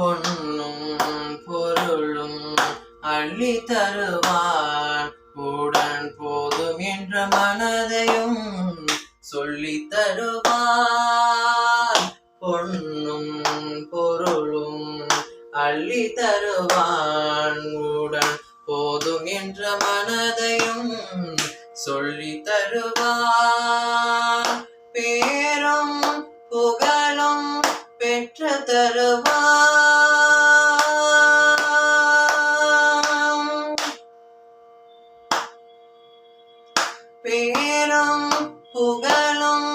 பொன்னும் பொருளும் அள்ளி தருவான். உடன் போதும் என்ற மனதையும் சொல்லி தருவான். பொன்னும் பொருளும் அள்ளி தருவான். உடன் போதும் என்ற மனதையும் சொல்லி தருவான். பேரும் புகழும் பெற்று தரு பேரும் புகழும்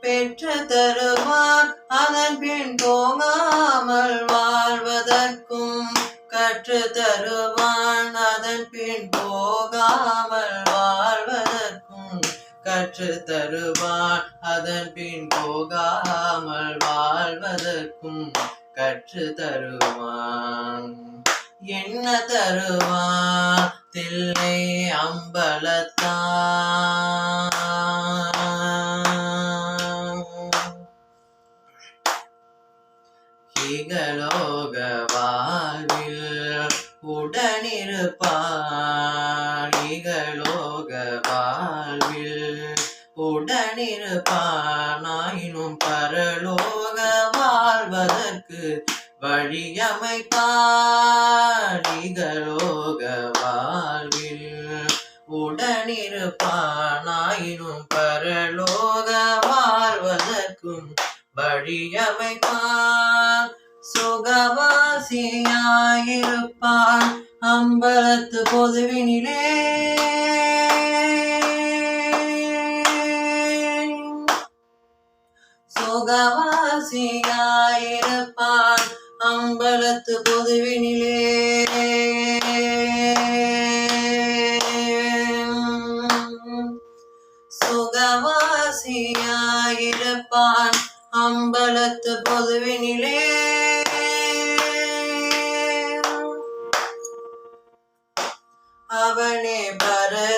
பெற்று தருவார். அதன் பின் போகாமல் வாழ்வதற்கும் கற்று தருவான். அதன் பின் போகாமல் வாழ்வதற்கும் கற்று தருவான். அதன் பின் போகாமல் வாழ்வதற்கும் கற்று தருவான். என்ன தருவா தில்லை அம்பலத்தான் இகலோக வாழ்வில் உடனிருப்பான் இகலோக வாழ்வில் உடனிருப்பான் ஆயினும் பரலோக வாழ்வதற்கு வழியமைப்பான் இகலோக வாழ்வில் உடனிருப்பானாயினும் பரலோக வாழ்வதற்கும் வழியமைப்பான். சுகவாசியாயிருப்பான் அம்பலத்து பொதுவினிலே. சுகவாசியா அம்பலத்து பொதுவினிலே. சுகவாசியாயிருப்பான் அம்பலத்து பொதுவினிலே. அவனே பரதேசியாய்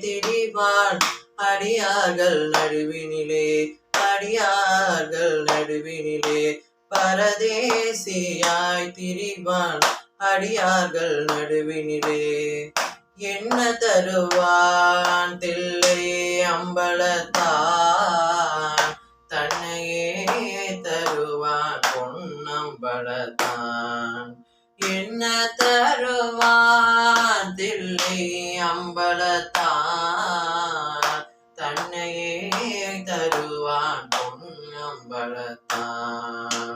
திடிவான் அடியார்கள் நடுவினிலே அடியார்கள் நடுவினிலே. பரதேசியாய் திரிவான் அடியார்கள் நடுவினிலே. என்ன தருவான் தில்லை அம்பலத்தான்? தன்னையே தருவான் பொன்னம்பலத்தான். என்ன தருவான் தில்லை அம்பலத்தான்? தன்னையே தருவான் பொன்னம்பலத்தான்.